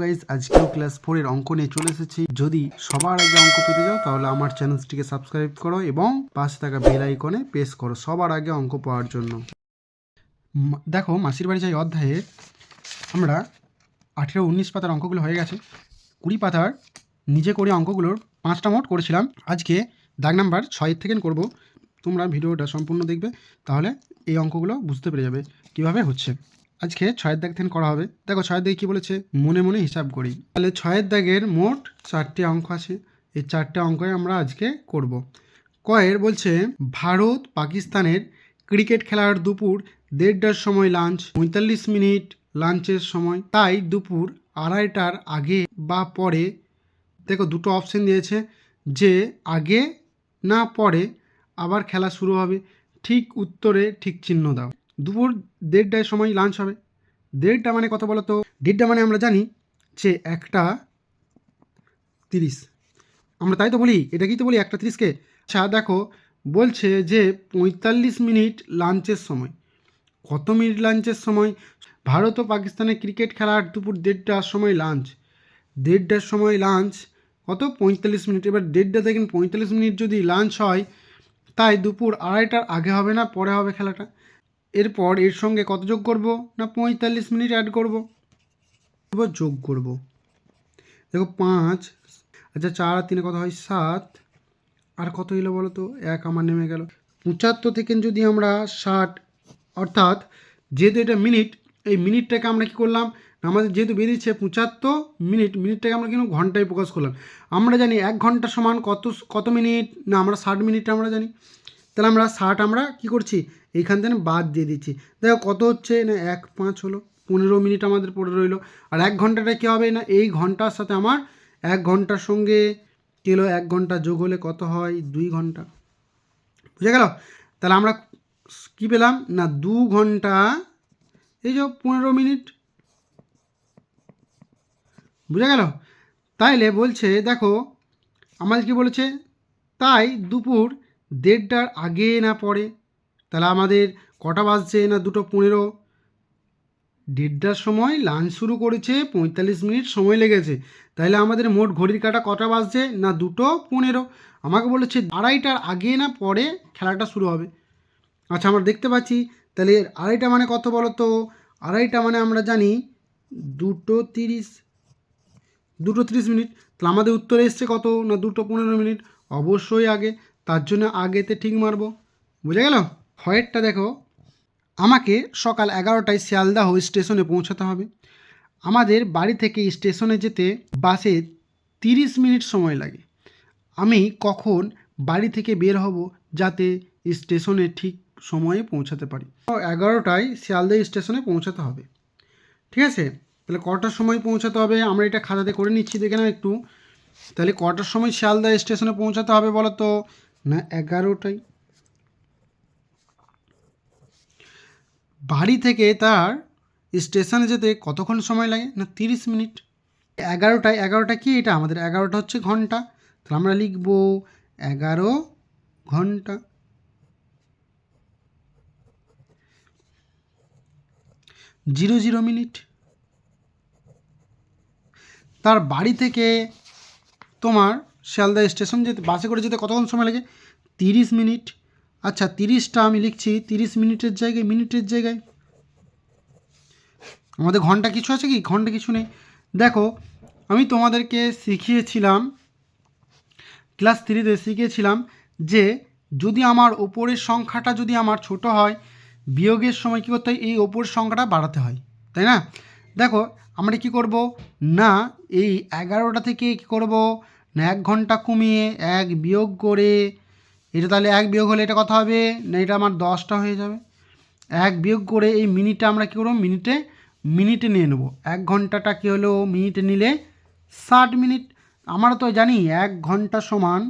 Guys আজকেও class ফোরের অঙ্ক নিয়ে চলে এসেছি। যদি সবার আগে অঙ্ক পেতে যাও তাহলে আমার চ্যানেলটিকে সাবস্ক্রাইব করো এবং পাশে থাকা বেল আইকনে প্রেস করো সবার আগে অঙ্ক পাওয়ার জন্য। দেখো, মাসির বাড়ি যাই অধ্যায়ে, আমরা আঠেরো উনিশ পাতার অঙ্কগুলো হয়ে গেছে। কুড়ি পাতার নিজে করে অঙ্কগুলোর পাঁচটা মোট করেছিলাম। আজকে দাগ নাম্বার ছয়ের থেকে করব। তোমরা ভিডিওটা সম্পূর্ণ দেখবে, তাহলে এই অঙ্কগুলো বুঝতে পেরে যাবে কীভাবে হচ্ছে। আজকে ছয়ের দাগ থেকে করা হবে। দেখো ছয়ের দাগে কী বলেছে? মনে মনে হিসাব করি। তাহলে ছয়ের দাগের মোট চারটে অঙ্ক আছে। এই চারটে অঙ্কই আমরা আজকে করব। কয়ের বলছে, ভারত পাকিস্তানের ক্রিকেট খেলার দুপুর দেড়টার সময় লাঞ্চ, পঁয়তাল্লিশ মিনিট লাঞ্চের সময়। তাই দুপুর আড়াইটার আগে বা পরে, দেখো দুটো অপশন দিয়েছে, যে আগে না পরে আবার খেলা শুরু হবে। ঠিক উত্তরে ঠিক চিহ্ন দাও। দুপুর দেড়টায় সময় লাঞ্চ হবে। দেড়টা মানে কত বলো তো দেড়টা মানে আমরা জানি যে একটা তিরিশ। আমরা তাই তো বলি? এটা কি তো বলি? একটা তিরিশকে? আচ্ছা দেখো, বলছে যে পঁয়তাল্লিশ মিনিট লাঞ্চের সময়। কত মিনিট লাঞ্চের সময়? ভারত ও পাকিস্তানের ক্রিকেট খেলার দুপুর দেড়টার সময় লাঞ্চ। দেড়টার সময় লাঞ্চ কত? পঁয়তাল্লিশ মিনিট। এবার দেড়টা দেখেন, পঁয়তাল্লিশ মিনিট যদি লাঞ্চ হয়, তাই দুপুর আড়াইটার আগে হবে না, পরে হবে খেলাটা? এরপর এর সঙ্গে কত যোগ করব? না পঁয়তাল্লিশ মিনিট অ্যাড করব? এবার যোগ করব। দেখো পাঁচ আচ্ছা চার আর তিনে কত হয়? সাত। আর কত এলো বলো তো? এক আমার নেমে গেল। পঁচাত্তর থেকে যদি আমরা ষাট, অর্থাৎ যেহেতু এটা মিনিট এই মিনিটটাকে আমরা কী করলাম? আমাদের যেহেতু বেরিয়েছে পঁচাত্তর মিনিট মিনিটটাকে আমরা কিন্তু ঘন্টায় প্রকাশ করলাম। আমরা জানি এক ঘণ্টা সমান কত কত মিনিট? না আমরা ষাট মিনিট আমরা জানি। তাহলে আমরা ষাট আমরা কি করছি? এইখান থেকে বাদ দিয়ে দিচ্ছি। দেখো কত হচ্ছে? না, এক, পাঁচ হলো। পনেরো মিনিট আমাদের পড়ে রইল। আর এক ঘন্টাটা কী হবে? না, এই ঘণ্টার সাথে আমার এক ঘণ্টার সঙ্গে কী হলো? এক ঘণ্টা যোগ হলে কত হয়? দুই ঘণ্টা। বুঝে গেল? তাহলে আমরা কী পেলাম? না, দু ঘণ্টা। এই যে পনেরো মিনিট। বুঝে গেল? তাইলে বলছে, দেখো, আমাদের কি বলেছে? তাই দুপুর দেড়টার আগে না পরে তাহলে আমাদের কটা বাজছে না দুটো পনেরো? দেড়টার সময় লাঞ্চ শুরু করেছে, পঁয়তাল্লিশ মিনিট সময় লেগেছে। তাহলে আমাদের মোট ঘড়ির কাটা কটা বাজছে না দুটো পনেরো? আমাকে বলেছে আড়াইটার আগে না পরে খেলাটা শুরু হবে। আচ্ছা আমরা দেখতে পাচ্ছি, তাহলে আড়াইটা মানে কত বলো তো আড়াইটা মানে আমরা জানি দুটো তিরিশ দুটো তিরিশ মিনিট। তাহলে আমাদের উত্তরে এসছে কত? না দুটো পনেরো মিনিট? অবশ্যই আগে, তার জন্য আগেতে ঠিক মারবো। বুঝে গেল? হয়েরটা দেখো, আমাকে সকাল এগারোটায় শিয়ালদাহ স্টেশনে পৌঁছাতে হবে। আমাদের বাড়ি থেকে স্টেশনে যেতে বাসে তিরিশ মিনিট সময় লাগে। আমি কখন বাড়ি থেকে বের হব যাতে স্টেশনে ঠিক সময়ে পৌঁছাতে পারি। এগারোটায় শিয়ালদাহ স্টেশনে পৌঁছাতে হবে। ঠিক আছে? তাহলে কটার সময় পৌঁছাতে হবে? আমরা এটা খাতাতে করে নিচ্ছি, দেখে না একটু। তাহলে কটার সময় শিয়ালদা স্টেশনে পৌঁছাতে হবে বলো তো? না, এগারোটায়। বাড়ি থেকে তার স্টেশনে যেতে কতক্ষণ সময় লাগে? না, তিরিশ মিনিট? এগারোটায়, এগারোটা কি এটা? আমাদের এগারোটা হচ্ছে ঘণ্টা। তাহলে আমরা লিখব এগারো ঘণ্টা। Zero zero minute. তার বাড়ি থেকে তোমার শিয়ালদা স্টেশন যেতে, বাসে করে যেতে কতক্ষণ সময় লাগে? তিরিশ মিনিট। আচ্ছা তিরিশটা আমি লিখছি, তিরিশ মিনিটের জায়গায় মিনিটের জায়গায়। আমাদের ঘণ্টা কিছু আছে কি? ঘণ্টা কিছু নেই। দেখো, আমি তোমাদেরকে শিখিয়েছিলাম, ক্লাস থ্রিতে শিখিয়েছিলাম যে যদি আমার ওপরের সংখ্যাটা যদি আমার ছোট হয়, বিয়োগের সময় কী করতে হয়? এই ওপরের সংখ্যাটা বাড়াতে হয়, তাই না? দেখো, আমরা কি করব? না, এই এগারোটা থেকে কী করব? না, এক ঘণ্টা কমিয়ে এক বিয়োগ করে এটা তাহলে এক বিয়োগ হলে এটা কথা হবে? না, এটা আমার দশটা হয়ে যাবে। এক বিয়োগ করে এই মিনিটটা আমরা কী করব? মিনিটে মিনিটে নিয়ে নেব। এক ঘন্টাটা কী হলো? মিনিটে নিলে ষাট মিনিট। আমরা তো জানি এক ঘণ্টা সমান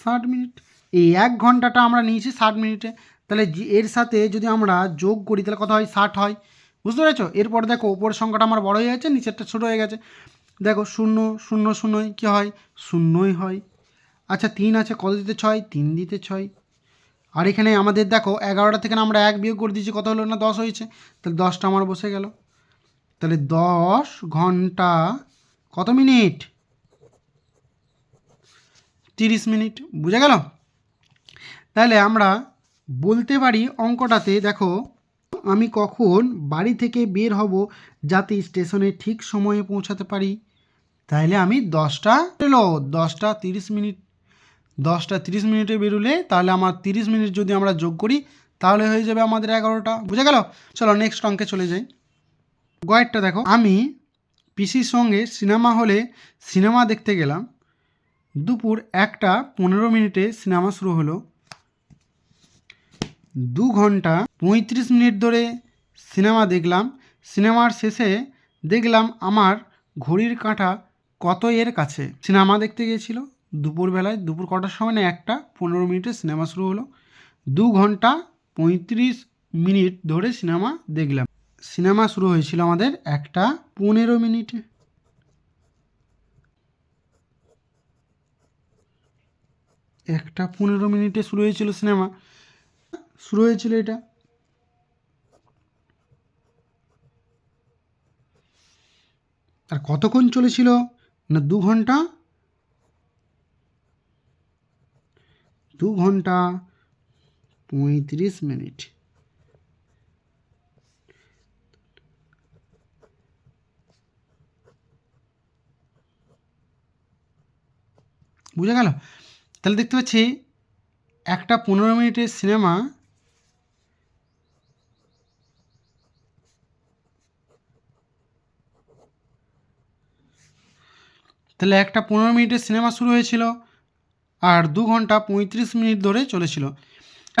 ষাট মিনিট। এই এক ঘন্টাটা আমরা নিয়েছি ষাট মিনিটে। তাহলে এর সাথে যদি আমরা যোগ করি, তাহলে কত হয়? ষাট হয়। বুঝতে পেরেছ? এরপর দেখো ওপরের সংখ্যাটা আমার বড় হয়ে গেছে, নিচেরটা ছোটো হয়ে গেছে। দেখো শূন্য শূন্য, শূন্যই কী হয়? শূন্যই হয়। আচ্ছা তিন আছে, কত দিতে ছয়? তিন দিতে ছয়। আর এখানে আমাদের দেখো এগারোটা থেকে আমরা এক বিয়োগ করে দিয়েছি, কত হলো না দশ হয়েছে? তাহলে দশটা আমার বসে গেল। তাহলে দশ ঘণ্টা কত মিনিট? তিরিশ মিনিট, বুঝে গেল? তাহলে আমরা বলতে পারি অঙ্কটাতে দেখো, আমি কখন বাড়ি থেকে বের হব যাতে স্টেশনে ঠিক সময়ে পৌঁছাতে পারি? তাহলে আমি দশটা এলো দশটা তিরিশ মিনিট, দশটা তিরিশ মিনিটে বেরোলে তাহলে আমার তিরিশ মিনিট যদি আমরা যোগ করি, তাহলে হয়ে যাবে আমাদের এগারোটা। বুঝে গেল? চলো নেক্সট অঙ্কে চলে যাই। গয়েরটা দেখো। আমি পিসির সঙ্গে সিনেমা হলে সিনেমা দেখতে গেলাম। দুপুর একটা পনেরো মিনিটে সিনেমা শুরু হলো। দু ঘণ্টা পঁয়ত্রিশ মিনিট ধরে সিনেমা দেখলাম। সিনেমার শেষে দেখলাম আমার ঘড়ির কাঁটা কত এর কাছে? সিনেমা দেখতে গিয়েছিল, দুপুরবেলায়, দুপুর কটার সময় না একটা, পনেরো মিনিটে সিনেমা শুরু হলো। দু ঘণ্টা পঁয়ত্রিশ মিনিট ধরে সিনেমা দেখলাম। সিনেমা শুরু হয়েছিল আমাদের একটা পনেরো মিনিটে। একটা পনেরো মিনিটে শুরু হয়েছিল সিনেমা। শুরু হয়েছিল এটা। আর কতক্ষণ চলেছিল? না দু ঘণ্টা? দু ঘণ্টা পঁয়ত্রিশ মিনিট। বুঝে গেল? তাহলে দেখতে পাচ্ছি একটা পনেরো মিনিটের সিনেমা তাহলে একটা পনেরো মিনিটের সিনেমা শুরু হয়েছিল আর দু ঘণ্টা পঁয়ত্রিশ মিনিট ধরে চলেছিল।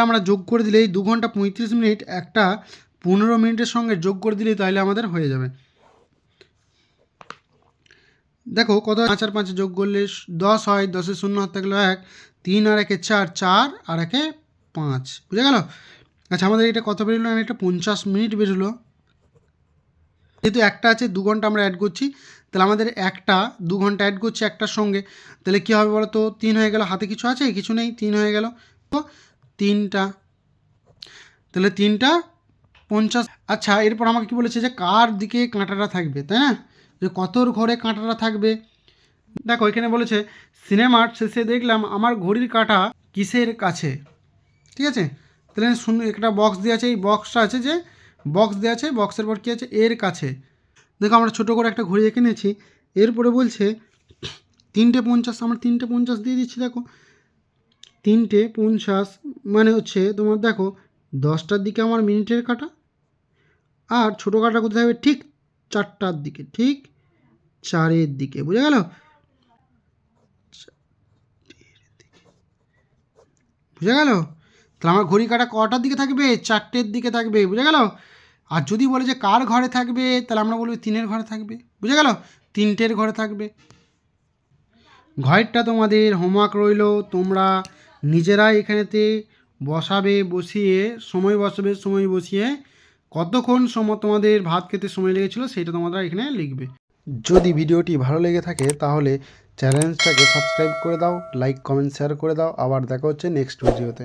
আমরা যোগ করে দিলেই দু ঘণ্টা পঁয়ত্রিশ মিনিট একটা পনেরো মিনিটের সঙ্গে যোগ করে দিলেই তাহলে আমাদের হয়ে যাবে। দেখো কত পাঁচ আর পাঁচে যোগ করলে দশ হয়, দশে শূন্য হাত থাকল এক, তিন আর একে চার চার আর একে পাঁচ। বুঝে গেল? আচ্ছা আমাদের এটা কত বেরোলো? এটা পঞ্চাশ মিনিট বেরোলো। যেহেতু একটা আছে, দু ঘণ্টা আমরা অ্যাড করছি তাহলে আমাদের একটা, দু ঘণ্টা অ্যাড করছে একটার সঙ্গে। তাহলে কী হবে বলো তো তিন হয়ে গেল, হাতে কিছু আছে? কিছু নেই, তিন হয়ে গেল। তো তিনটা। তাহলে তিনটা, পঞ্চাশ। আচ্ছা এরপর আমাকে কি বলেছে যে কার দিকে কাঁটাটা থাকবে, তাই না? যে কতর ঘরে কাঁটাটা থাকবে? দেখো, এখানে বলেছে সিনেমার শেষে দেখলাম আমার ঘড়ির কাঁটা কিসের কাছে? ঠিক আছে? তাহলে শুন, একটা বক্স দেওয়া আছে, এই বক্সটা আছে যে বক্স দেওয়া আছে বক্সের পর কী আছে? এর কাছে। দেখো আমরা ছোটো করে একটা ঘড়ি এঁকে নিয়েছি, এরপরে বলছে, তিনটে পঞ্চাশ, আমরা তিনটে পঞ্চাশ দিয়ে দিচ্ছি, দেখো। তিনটে পঞ্চাশ মানে হচ্ছে তোমার দেখো, দশটার দিকে আমার মিনিটের কাটা, আর ছোটো কাটা কোথায় হবে ঠিক চারটার দিকে, ঠিক চারের দিকে, বুঝে গেল? বুঝে গেল? তাহলে আমার ঘড়ি কাটা কটার দিকে থাকবে? চারটের দিকে থাকবে, বুঝে গেল? আর যদি বলে যে কার ঘরে থাকবে, তাহলে আমরা বলব তিনের ঘরে থাকবে। বুঝে গেল? তিনটের ঘরে থাকবে। ঘরেরটা তোমাদের হোমওয়ার্ক রইল, তোমরা নিজেরাই এখানেতে বসাবে, বসিয়ে, সময় বসাবে, সময় বসিয়ে কতক্ষণ সময় তোমাদের ভাত খেতে সময় লেগেছিলো সেটা তোমরা এখানে লিখবে। যদি ভিডিওটি ভালো লেগে থাকে, তাহলে চ্যানেলটাকে সাবস্ক্রাইব করে দাও, লাইক, কমেন্ট, শেয়ার করে দাও। আবার দেখা হচ্ছে নেক্সট ভিডিওতে।